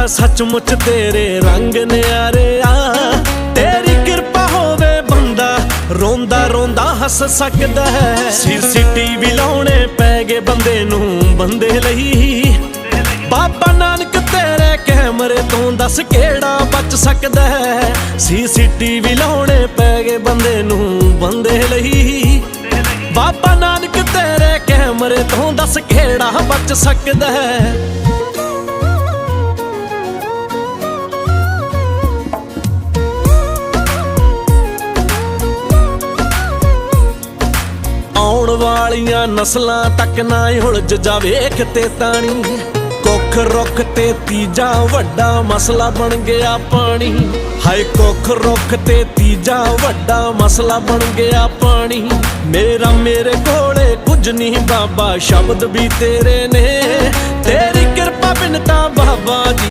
ਬਾਬਾ ਸੱਚਮੁੱਚ ਤੇਰੇ ਰੰਗ ਨਿਆਰੇ ਆ ਤੇਰੀ ਕਿਰਪਾ ਹੋਵੇ ਬੰਦਾ, ਰੋਂਦਾ ਰੋਂਦਾ ਹੱਸ ਸਕਦਾ ਹੈ। ਸੀਸੀਟੀਵੀ ਲਾਉਣੇ ਪੈ ਗਏ ਬੰਦੇ ਨੂੰ, ਬੰਦੇ ਲਈ। ਬਾਬਾ ਨਾਨਕ ਤੇਰੇ ਕੈਮਰੇ ਤੋਂ ਦੱਸ ਕਿਹੜਾ ਬਚ ਸਕਦਾ ਹੈ। ਸੀਸੀਟੀਵੀ ਲਾਉਣੇ ਪੈ ਗਏ ਬੰਦੇ ਨੂੰ, ਬੰਦੇ ਲਈ। ਬਾਬਾ ਨਾਨਕ ਤੇਰੇ ਕੈਮਰੇ ਤੋਂ ਦੱਸ ਕਿਹੜਾ ਬਚ ਸਕਦਾ ਹੈ। ਆਉਣ ਵਾਲੀਆਂ ਨਸਲਾਂ ਤੱਕ ਨਾ ਉਲਝ ਜਾ ਵੇਖ ਤਾਣੀ। ਕੁੱਖ ਰੁੱਖ ਤੇ ਤੀਜਾ ਵੱਡਾ ਮਸਲਾ ਬਣ ਗਿਆ ਪਾਣੀ। ਹਾਏ ਕੁੱਖ ਰੁੱਖ ਤੇ ਤੀਜਾ ਵੱਡਾ ਮਸਲਾ ਬਣ ਗਿਆ ਪਾਣੀ। ਮੇਰਾ ਮੇਰੇ ਕੋਲੇ ਕੁਝ ਨਹੀਂ ਬਾਬਾ, ਸ਼ਬਦ ਵੀ ਤੇਰੇ ਨੇ। ਤੇਰੀ ਕਿਰਪਾ ਬਿਨ ਤਾਂ ਬਾਬਾ ਜੀ